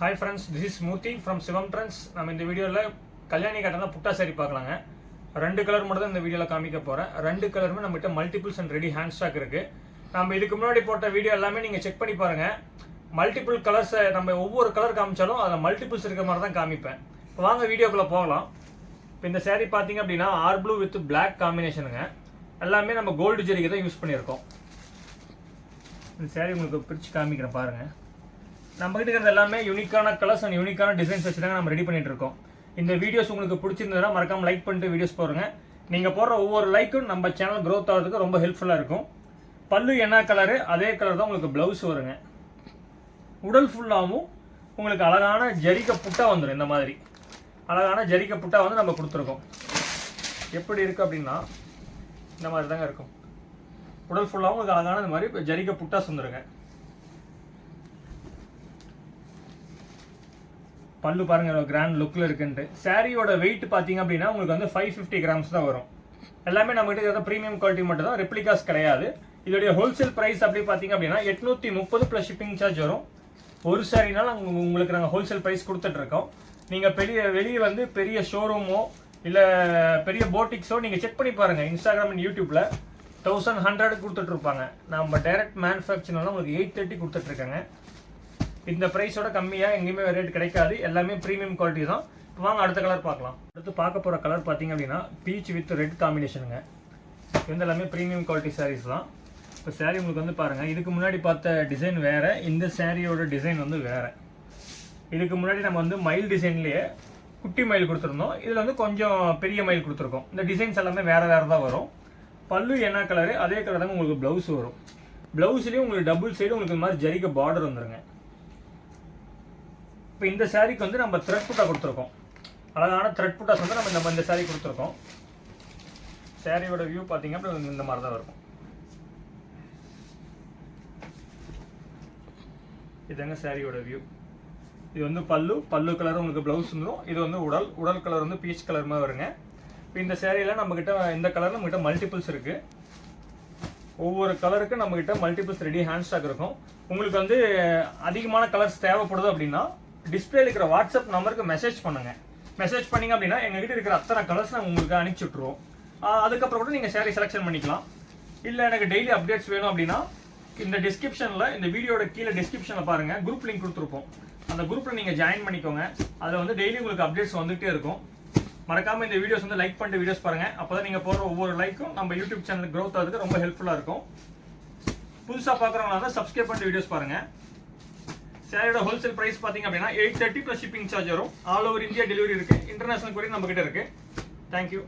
Hi friends this is Murthy from Sivam trends நம்ம இந்த வீடியோவில் கல்யாணி கட்டணம் புட்டா சாரி பார்க்கலாங்க. ரெண்டு கலர் மட்டும் தான் இந்த வீடியோவில் காமிக்க போகிறேன் ரெண்டு கலருமே நம்மகிட்ட multiples and ready hand stock இருக்குது நம்ம இதுக்கு முன்னாடி போட்ட வீடியோ எல்லாமே நீங்கள் செக் பண்ணி பாருங்கள் மல்டிபிள் கலர்ஸை நம்ம ஒவ்வொரு கலர் காமிச்சாலும் அதில் மல்டிபிள்ஸ் இருக்க மாதிரி தான் காமிப்பேன். இப்போ வாங்க வீடியோக்குள்ளே போகலாம். இப்போ இந்த saree பார்த்தீங்க அப்படின்னா ஆர் ப்ளூ வித் பிளாக் காம்பினேஷனுங்க எல்லாமே நம்ம கோல்டு ஜெரிக்கு தான் யூஸ் பண்ணியிருக்கோம். இந்த saree உங்களுக்கு பிரித்து காமிக்கிறேன் பாருங்கள் நம்ம கிட்ட இருக்கிறது எல்லாமே யூனிக்கான கலர்ஸ் அண்ட் யூனிக்கான டிசைன்ஸ் வச்சு தாங்க நம்ம ரெடி பண்ணிட்டு இருக்கோம். இந்த வீடியோஸ் உங்களுக்கு பிடிச்சிருந்ததுன்னா மறக்காம லைக் பண்ணிட்டு வீடியோஸ் போடுங்க. நீங்கள் போடுற ஒவ்வொரு லைக்கும் நம்ம சேனல் க்ரோத் ஆகிறதுக்கு ரொம்ப ஹெல்ப்ஃபுல்லாக இருக்கும். பல்லு என்ன கலரு அதே கலர் தான் உங்களுக்கு ப்ளவுஸ் வருங்க. உடல் ஃபுல்லாகவும் உங்களுக்கு அழகான ஜரிக்க புட்டா வந்துடும் இந்த மாதிரி. அழகான ஜரிக்க புட்டா வந்து நம்ம கொடுத்துருக்கோம். எப்படி இருக்குது அப்படின்னா இந்த மாதிரி தாங்க இருக்கும். உடல் ஃபுல்லாகவும் உங்களுக்கு அழகான இந்த மாதிரி ஜரிக்க புட்டாஸ் வந்துடுங்க பல்லு பாருங்க கிராண்ட் லுக்கில் இருக்குன்ட்டு. சாரியோட வெயிட் பார்த்தீங்க அப்படின்னா உங்களுக்கு வந்து ஃபைவ் ஃபிஃப்டி கிராம்ஸ் தான் வரும். எல்லாமே நம்ம கிட்ட இருக்கிற ப்ரீமியம் குவாலிட்டி மட்டும் தான் ரெப்ளிகாஸ் கிடையாது. இதோடைய ஹோல்சேல் ப்ரைஸ் அப்படி பார்த்தீங்க அப்படின்னா எட்நூற்றி முப்பது ப்ளஸ் ஷிப்பிங் சார்ஜ் வரும். ஒரு சாரினால உங்களுக்கு நாங்கள் ஹோல்சேல் ப்ரைஸ் கொடுத்துட்ருக்கோம். நீங்கள் பெரிய வெளியே வந்து பெரிய ஷோரூமோ இல்லை பெரிய போட்டிக்ஸோ நீங்கள் செக் பண்ணி பாருங்கள் இன்ஸ்டாகிராம் அண்ட் யூடியூப்பில் தௌசண்ட் ஹண்ட்ரட் கொடுத்துட்ருப்பாங்க. நம்ம டைரக்ட் மேனுஃபேக்சர்னால உங்களுக்கு எயிட் தேர்ட்டி கொடுத்துட்ருக்காங்க. இந்த ப்ரைஸோட கம்மியாக எங்கேயுமே ரேட் கிடைக்காது. எல்லாமே ப்ரீமியம் குவாலிட்டி தான். இப்போ வாங்க அடுத்த கலர் பார்க்கலாம். அடுத்து பார்க்க போகிற கலர் பார்த்தீங்க அப்படின்னா பீச் வித் ரெட் காம்பினேஷனுங்க இது வந்து எல்லாமே ப்ரீமியம் குவாலிட்டி சாரீஸ் தான். இப்போ சாரீ உங்களுக்கு வந்து பாருங்கள் இதுக்கு முன்னாடி பார்த்த டிசைன் வேறு. இந்த சாரியோட டிசைன் வந்து வேறு. இதுக்கு முன்னாடி நம்ம வந்து மயில் டிசைன்லேயே குட்டி மயில் கொடுத்துருந்தோம். இதில் வந்து கொஞ்சம் பெரிய மயில் கொடுத்துருக்கோம். இந்த டிசைன்ஸ் எல்லாமே வேறு வேறு தான் வரும். பல்லு என்ன கலரு அதே கலர் தாங்க உங்களுக்கு ப்ளவுஸ் வரும். ப்ளவுஸ்லேயும் உங்களுக்கு டபுள் சைடு உங்களுக்கு இந்த மாதிரி ஜரிக்க பார்டர் வந்துருங்க. இப்போ இந்த சாரீக்கு வந்து நம்ம த்ரெட் புட்டா கொடுத்துருக்கோம். அழகான த்ரெட் புட்டாஸ் வந்து நம்ம இந்த இந்த சாரீ கொடுத்துருக்கோம். சாரியோட வியூ பார்த்தீங்க அப்படின்னா இந்த மாதிரி தான் இருக்கும் இதுதாங்க சாரியோட வியூ இது வந்து பல்லு பல்லு கலர் உங்களுக்கு ப்ளவுஸ் வந்துடும் இது வந்து உடல் உடல் கலர் வந்து பீச் கலர் மாதிரி வருங்க. இப்போ இந்த சேரீல நம்மக்கிட்ட இந்த கலர் நம்மக்கிட்ட மல்டிபிள்ஸ் இருக்குது ஒவ்வொரு கலருக்கு நம்மக்கிட்ட மல்டிபிள்ஸ் ரெடி ஹேண்ட் ஸ்டாக் இருக்கும். உங்களுக்கு வந்து அதிகமான கலர்ஸ் தேவைப்படுது அப்படின்னா டிஸ்பிளேல இருக்கிற வாட்ஸ்அப் நம்பருக்கு மெசேஜ் பண்ணுங்க. மெசேஜ் பண்ணீங்க அப்படின்னா எங்ககிட்ட இருக்கிற அத்தனை கலர்ஸ் நாங்கள் உங்களுக்கு அனுப்பிச்சி விட்ருவோம் அதுக்கப்புறம் கூட நீங்கள் சேரீ செலெக்ஷன் பண்ணிக்கலாம். இல்லை எனக்கு டெய்லி அப்டேட்ஸ் வேணும் அப்படின்னா இந்த டிஸ்கிரிப்ஷனில் இந்த வீடியோட கீழே டிஸ்கிரிப்ஷனில் பாருங்கள் குரூப் லிங்க் கொடுத்துருப்போம். அந்த குரூப்பில் நீங்கள் ஜாயின் பண்ணிக்கோங்க. அதில் வந்து டெய்லி உங்களுக்கு அப்டேட்ஸ் வந்துகிட்டே இருக்கும். மறக்காமல் இந்த வீடியோஸ் வந்து லைக் பண்ணிட்டு வீடியோஸ் பாருங்கள் அப்போ தான் நீங்கள் போடுற ஒவ்வொரு லைக்கும் நம்ம யூடியூப் சேனல் க்ரோத் ஆகுதுக்கு ரொம்ப ஹெல்ப்ஃபுல்லாக இருக்கும். புதுசாக பார்க்குறவங்களா தான் சப்ஸ்கிரைப் பண்ணிட்டு வீடியோஸ் பாருங்கள் சேரியோட ஹோல்சேல் ப்ரைஸ் பார்த்தீங்க அப்படின்னா eight thirty plus shipping charge வரும். ஆல் ஓவர் இந்தியா டெலிவரி இருக்கு. இன்டர்நேஷனல் கொரியர் நம்ம கிட்ட இருக்கு தேங்க்யூ